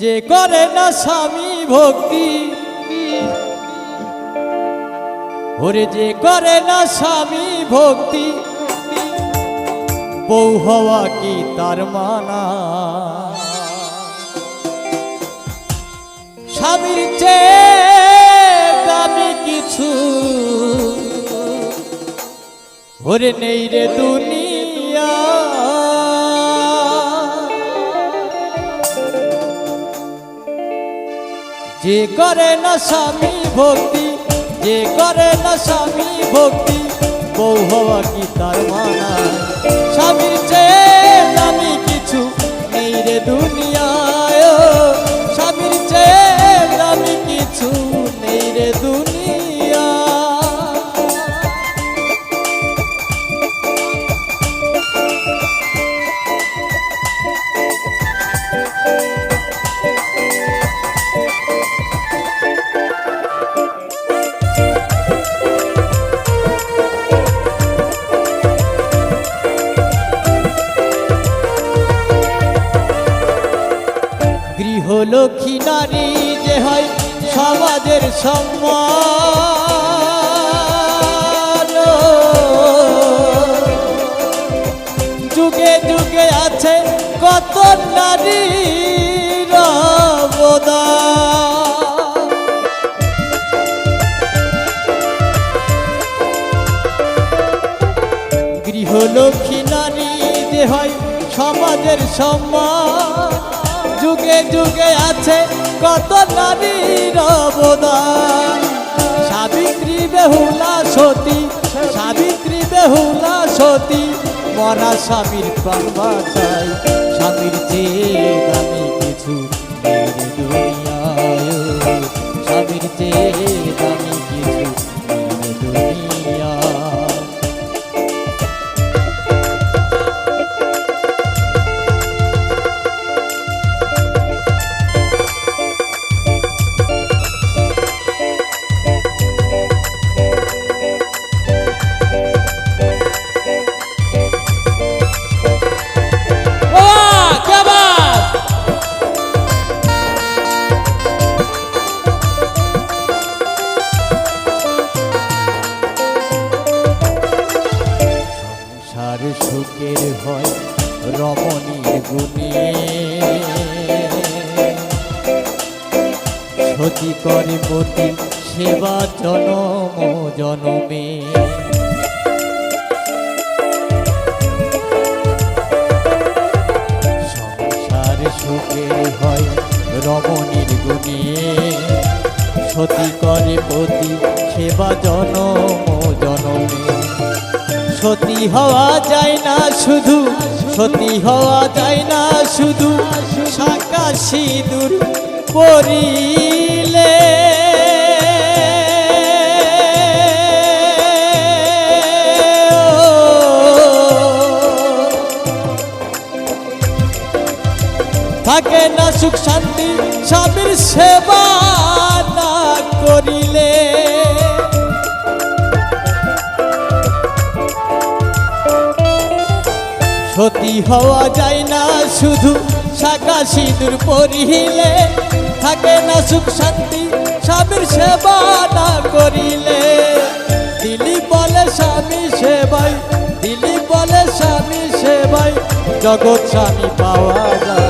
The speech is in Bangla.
যে করে না স্বামী ভক্তি? ওরে যে করে না স্বামী ভক্তি? বউ হওয়া কি তার মানা? স্বামীর চেয়ে কিছু? ওরে নেই রে দুনিয়া। যে করে না স্বামী ভক্তি, যে করে না স্বামী ভক্তি, বউ হওয়া কি তার মানা? গৃহলক্ষ্মী নারী যে হয় সমাজের সম্মান। যুগে যুগে আছে কত নারী গৃহলক্ষ্মী নারী যে হয় সমাজের সম্মান। যুগে যুগে আছে কত নারীর অবদান। সাবিত্রী বেহুলা সতী, সাবিত্রী বেহুলা সতী মরা স্বামীর প্রাণ বাঁচায় স্বামীর চেয়ে সুখের হয় রমণীর গুণে। সতী করে পতি সেবা জনম, জনমে। সংসার সুখের হয় রমণীর গুণে। সতী করে পতি সেবা জনম, জনমে। সতী হওয়া যায় না শুধু, সতী হওয়া যায় না শুধু শাখা সিঁদুর পরিলে থাকে না সুখ শান্তি, স্বামীর সেবা। সতী হওয়া যায় না, শুধু শাখা সিঁদুর পরিলে থাকে না সুখ শান্তি, স্বামীর সেবা না করিলে। দিলি বলে স্বামী সেবাই, দিলি বলে স্বামী সেবাই, জগৎ স্বামী পাওয়া যায়।